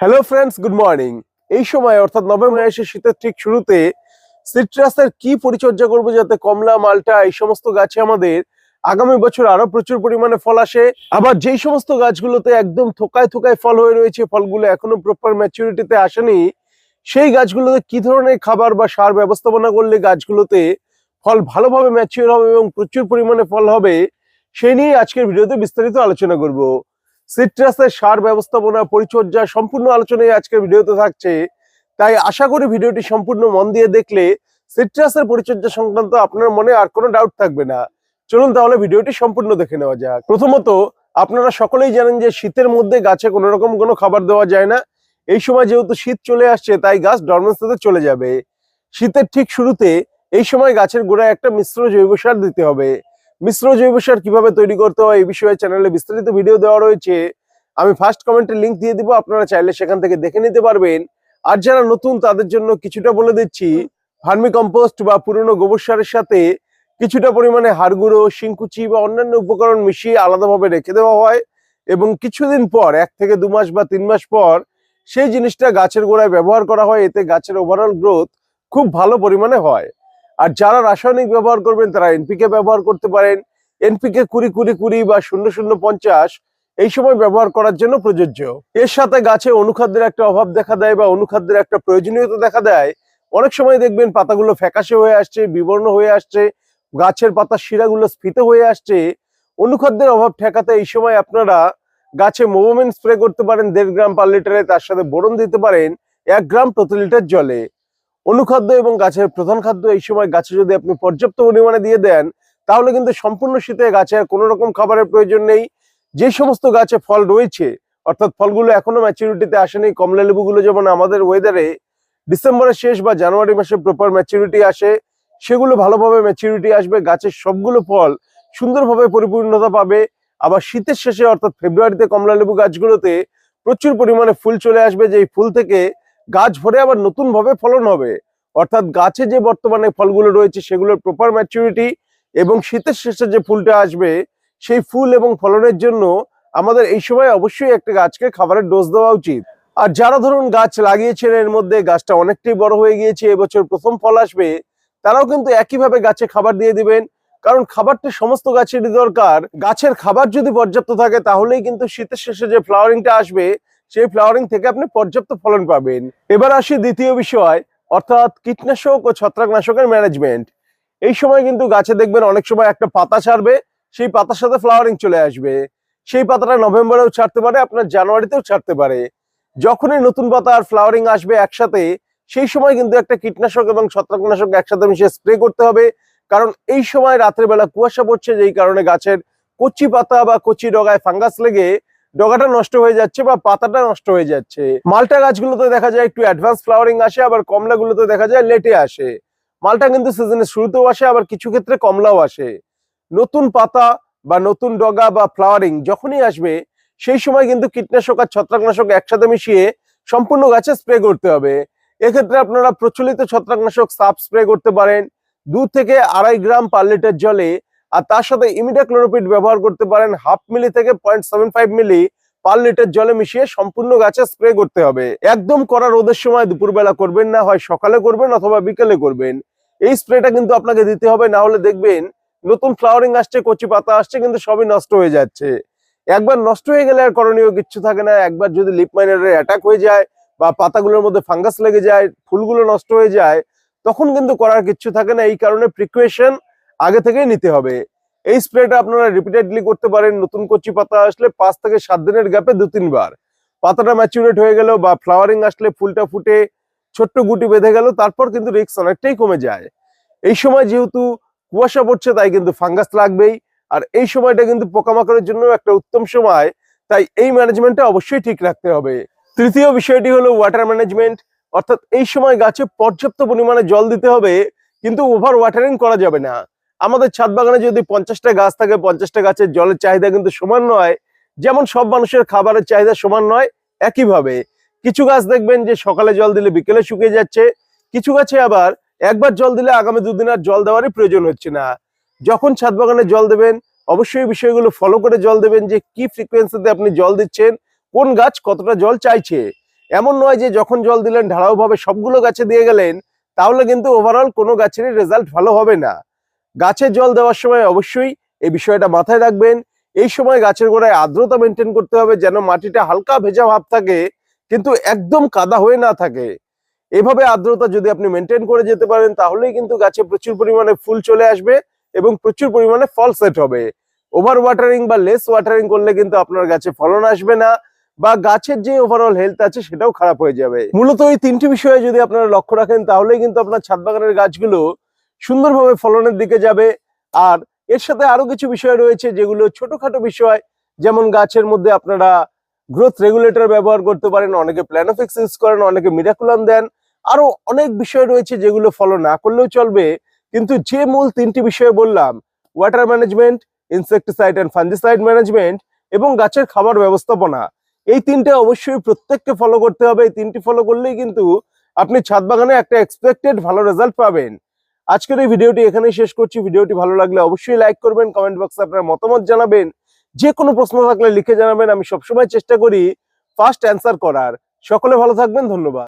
Hello friends good morning এই সময়, অর্থাৎ নভেম্বর মাসে শীতের ঠিক শুরুতে সিট্রাসের কি পরিচর্যা করব যাতে কমলা, মালটা, এই সমস্ত গাছে আমাদের আগামী বছর আরও প্রচুর পরিমাণে ফল আসে। আবার যেই সমস্ত গাছগুলোতে একদম থোকায় থোকায় ফল হয়ে রয়েছে, ফলগুলো এখনও প্রপার ম্যাচুরিটিতে আসেনি, সেই গাছগুলোতে কি ধরনের খাবার বা সার ব্যবস্থাপনা করলে গাছগুলোতে ফল ভালোভাবে ম্যাচিওর হবে এবং প্রচুর পরিমাণে ফল হবে, সেই নিয়ে আজকের ভিডিওতে বিস্তারিত আলোচনা করব। সিট্রাসের সার ব্যবস্থাপনা পরিচর্যা সম্পূর্ণ আলোচনায় আজকের ভিডিওতে থাকছে। তাই আশা করি ভিডিওটি সম্পূর্ণ মন দিয়ে দেখলে সিট্রাসের পরিচর্যা সংক্রান্ত আপনার মনে আর কোনো ডাউট থাকবে না। চলুন তাহলে ভিডিওটি সম্পূর্ণ দেখে নেওয়া যাক। প্রথমত, আপনারা সকলেই জানেন যে শীতের মধ্যে গাছে কোনো রকম কোনো খাবার দেওয়া যায় না। এই সময় যেহেতু শীত চলে আসছে, তাই গাছ ডরমেন্সিতে চলে যাবে। শীতের ঠিক শুরুতে এই সময় গাছের গোড়ায় একটা মিশ্র জৈব সার দিতে হবে। মিশ্র জৈব সার কীভাবে তৈরি করতে হয়, এই বিষয়ে চ্যানেলে বিস্তারিত ভিডিও দেওয়া রয়েছে। আমি ফার্স্ট কমেন্টে লিঙ্ক দিয়ে দিব, আপনারা চাইলে সেখান থেকে দেখে নিতে পারবেন। আর যারা নতুন, তাদের জন্য কিছুটা বলে দিচ্ছি, ভার্মি কম্পোস্ট বা পুরনো গোবর সারের সাথে কিছুটা পরিমাণে হাড়গুঁড়ো শিংকুচি বা অন্যান্য উপকরণ মিশিয়ে আলাদাভাবে রেখে দেওয়া হয় এবং কিছুদিন পর, এক থেকে দু মাস বা তিন মাস পর, সেই জিনিসটা গাছের গোড়ায় ব্যবহার করা হয়। এতে গাছের ওভারঅল গ্রোথ খুব ভালো পরিমাণে হয়। আর যারা রাসায়নিক ব্যবহার করবেন, তারা এনপিকে ব্যবহার করতে পারেন। এনপিকে কুড়ি কুড়ি কুড়ি বা শূন্য শূন্য পঞ্চাশ, এই সময় ব্যবহার করার জন্য প্রযোজ্য। এর সাথে গাছে অনুখাদ্যের একটা অভাব দেখা দেয় বা অনুখাদ্যের একটা প্রয়োজনীয়তা দেখা দেয়। অনেক সময় দেখবেন পাতাগুলো ফ্যাকাশে হয়ে আসছে, বিবর্ণ হয়ে আসছে, গাছের পাতার শিরাগুলো স্ফীত হয়ে আসছে। অনুখাদ্যের অভাব ঠেকাতে এই সময় আপনারা গাছে মোভমেন্ট স্প্রে করতে পারেন, দেড় গ্রাম পার লিটারে, তার সাথে বোরন দিতে পারেন, এক গ্রাম প্রতি লিটার জলে। অনুখাদ্য এবং গাছের প্রধান খাদ্য এই সময় গাছে যদি আপনি পর্যাপ্ত পরিমাণে দিয়ে দেন, তাহলে কিন্তু সম্পূর্ণ শীতে গাছে আর কোনো রকম খাবারের প্রয়োজন নেই। যে সমস্ত গাছে ফল রয়েছে, অর্থাৎ ফলগুলো এখনও ম্যাচুরিটিতে আসেনি, কমলা লেবুগুলো যেমন আমাদের ওয়েদারে ডিসেম্বরের শেষ বা জানুয়ারি মাসে প্রপার ম্যাচুরিটি আসে, সেগুলো ভালোভাবে ম্যাচুরিটি আসবে, গাছের সবগুলো ফল সুন্দরভাবে পরিপূর্ণতা পাবে। আবার শীতের শেষে, অর্থাৎ ফেব্রুয়ারিতে কমলা লেবু গাছগুলোতে প্রচুর পরিমাণে ফুল চলে আসবে যে ফুল থেকে গাছ ভরে আবার নতুন ভাবে ফলন হবে। অর্থাৎ গাছে যে বর্তমানে ফলগুলো রয়েছে, সেগুলোর প্রপার ম্যাচুরিটি এবং শীতের শেষে যে ফুলটা আসবে, সেই ফুল এবং ফলনের জন্য আমাদের এই সময় অবশ্যই একটা গাছকে খাবারের ডোজ দেওয়া উচিত। আর যারা ধরুন গাছ লাগিয়েছেন, এর মধ্যে গাছটা অনেকটাই বড় হয়ে গিয়েছে, এবছর প্রথম ফল আসবে, তারাও কিন্তু একইভাবে গাছে খাবার দিয়ে দিবেন। কারণ খাবারটা সমস্ত গাছেরই দরকার। গাছের খাবার যদি পর্যাপ্ত থাকে, তাহলেই কিন্তু শীতের শেষে যে ফ্লাওয়ারিংটা আসবে সেই ফ্লাওয়ারিং থেকে আপনি পর্যাপ্ত ফলন পাবেন। এবার আসি দ্বিতীয় বিষয়, অর্থাৎ কীটনাশক ও ছত্রাকনাশকের ম্যানেজমেন্ট এই সময় কিন্তু গাছে দেখবেন অনেক সময় একটা পাতা ছাড়বে, সেই পাতার সাথে ফ্লাওয়ারিং চলে আসবে। সেই পাতাটা নভেম্বরেও ছাড়তে পারে, আপনার জানুয়ারিতেও ছাড়তে পারে। যখনই নতুন পাতা আর ফ্লাওয়ারিং আসবে একসাথে, সেই সময় কিন্তু একটা কীটনাশক এবং ছত্রাকনাশক একসাথে মিশিয়ে স্প্রে করতে হবে। কারণ এই সময় রাত্রেবেলা কুয়াশা পড়ছে, যেই কারণে গাছের কচি পাতা বা কচি ডগায় ফাঙ্গাস লেগে ডগাটা নষ্ট হয়ে যাচ্ছে বা পাতাটা নষ্ট হয়ে যাচ্ছে। মালটা গাছগুলোতে দেখা যায় একটু অ্যাডভান্স ফ্লাওয়ারিং আসে, আবার কমলাগুলোতে দেখা যায় লেটে আসে। মালটা কিন্তু সিজনের শুরুতেও আসে, আবার কিছু ক্ষেত্রে কমলাও আসে। নতুন পাতা বা নতুন ডগা বা ফ্লাওয়ারিং যখনই আসবে, সেই সময় কিন্তু কীটনাশক আর ছত্রাকনাশক একসাথে মিশিয়ে সম্পূর্ণ গাছে স্প্রে করতে হবে। এক্ষেত্রে আপনারা প্রচলিত ছত্রাকনাশক সাপ স্প্রে করতে পারেন। দু থেকে আড়াই গ্রাম পার লিটার জলে আর তার সাথে ইমিডাক্লোরোপিড ব্যবহার করতে পারেন হাফ মিলি থেকে point seven five milli per litre জলে মিশিয়ে সম্পূর্ণ গাছে স্প্রে করতে হবে। একদম করা রোদের সময় দুপুরবেলা করবেন না, হয় সকালে করবেন অথবা বিকেলে করবেন। এই স্প্রেটা কিন্তু আপনাকে দিতে হবে, না হলে দেখবেন নতুন ফ্লাওয়ারিং আসছে, কচি পাতা আসছে, কিন্তু সবই নষ্ট হয়ে যাচ্ছে। একবার নষ্ট হয়ে গেলে আর করণীয় কিচ্ছু থাকে না, একবার যদি লিপ মাইনারের অ্যাটাক হয়ে যায় বা পাতাগুলোর মধ্যে ফাঙ্গাস লেগে যায়, ফুলগুলো নষ্ট হয়ে যায়, তখন কিন্তু করার কিচ্ছু থাকে না। এই কারণে প্রিকুয়েশন আগে থেকেই নিতে হবে। এই স্প্রেটা আপনারা রিপিটেডলি করতে পারেন, নতুন কচি পাতা আসলে পাঁচ থেকে সাত দিনের গ্যাপে দু, তিনবার। পাতাটা ম্যাচুরেট হয়ে গেল বা ফ্লাওয়ারিং আসলে ফুলটা ফুটে ছোট্ট গুটি বেঁধে গেল তারপর কিন্তু রিক্স অনেকটাই কমে যায়। এই সময় যেহেতু কুয়াশা পড়ছে, তাই কিন্তু ফাঙ্গাস লাগবেই। আর এই সময়টা কিন্তু পোকামাকড়ের জন্য একটা উত্তম সময়। তাই এই ম্যানেজমেন্টটা অবশ্যই ঠিক রাখতে হবে। তৃতীয় বিষয়টি হলো ওয়াটার ম্যানেজমেন্ট অর্থাৎ এই সময় গাছে পর্যাপ্ত পরিমাণে জল দিতে হবে, কিন্তু ওভার ওয়াটারিং করা যাবে না। আমাদের ছাদ বাগানে যদি পঞ্চাশটা গাছ থাকে, পঞ্চাশটা গাছের জলের চাহিদা কিন্তু সমান নয়। যেমন সব মানুষের খাবারের চাহিদা সমান নয়, একইভাবে কিছু গাছ দেখবেন যে সকালে জল দিলে বিকেলে শুকিয়ে যাচ্ছে, কিছু গাছে আবার একবার জল দিলে আগামী দুদিন আর জল দেওয়ারই প্রয়োজন হচ্ছে না। যখন ছাদ বাগানে জল দেবেন, অবশ্যই বিষয়গুলো ফলো করে জল দেবেন যে কি ফ্রিকোয়েন্সিতে আপনি জল দিচ্ছেন, কোন গাছ কতটা জল চাইছে। এমন নয় যে যখন জল দিলেন ঢালাও ভাবে সবগুলো গাছে দিয়ে গেলেন, তাহলে কিন্তু ওভারঅল কোনো গাছেরই রেজাল্ট ভালো হবে না। গাছে জল দেওয়ার সময় অবশ্যই এই বিষয়টা মাথায় রাখবেন। এই সময় গাছের গোড়ায় আর্দ্রতা মেনটেন করতে হবে, যেন মাটিটা হালকা ভেজা ভাব থাকে, কিন্তু একদম কাদা হয়ে না থাকে। এভাবে আর্দ্রতা যদি আপনি মেনটেন করে যেতে পারেন, তাহলেই কিন্তু গাছে প্রচুর পরিমাণে ফুল চলে আসবে এবং প্রচুর পরিমাণে ফল সেট হবে। ওভার ওয়াটারিং বা লেস ওয়াটারিং করলে কিন্তু আপনার গাছে ফলন আসবে না বা গাছের যে ওভারঅল হেলথ আছে, সেটাও খারাপ হয়ে যাবে। মূলত এই তিনটি বিষয়ে যদি আপনারা লক্ষ্য রাখেন, তাহলেই কিন্তু আপনার ছাদ বাগানের গাছগুলো সুন্দরভাবে ফলনের দিকে যাবে। আর এর সাথে আরও কিছু বিষয় রয়েছে যেগুলো ছোটখাটো বিষয়। যেমন গাছের মধ্যে আপনারা গ্রোথ রেগুলেটর ব্যবহার করতে পারেন, অনেকে প্ল্যানোফিক্স ইউজ করেন, অনেকে মিরাকুলাম দেন। আরও অনেক বিষয় রয়েছে যেগুলো ফলো না করলেও চলবে। কিন্তু যে মূল তিনটি বিষয় বললাম water management insecticide and fungicide management এবং গাছের খাবার ব্যবস্থাপনা, এই তিনটে অবশ্যই প্রত্যেককে ফলো করতে হবে। এই তিনটি ফলো করলেই কিন্তু আপনি ছাদ বাগানে একটা এক্সপেক্টেড ভালো রেজাল্ট পাবেন। আজকের এই ভিডিওটি এখানেই শেষ করছি। ভিডিওটি ভালো লাগলে অবশ্যই লাইক করবেন কমেন্ট বক্সে আপনার মতামত জানাবেন। যে কোনো প্রশ্ন থাকলে লিখে জানাবেন, আমি সবসময় চেষ্টা করি ফার্স্ট অ্যান্সার করার। সকলে ভালো থাকবেন, ধন্যবাদ।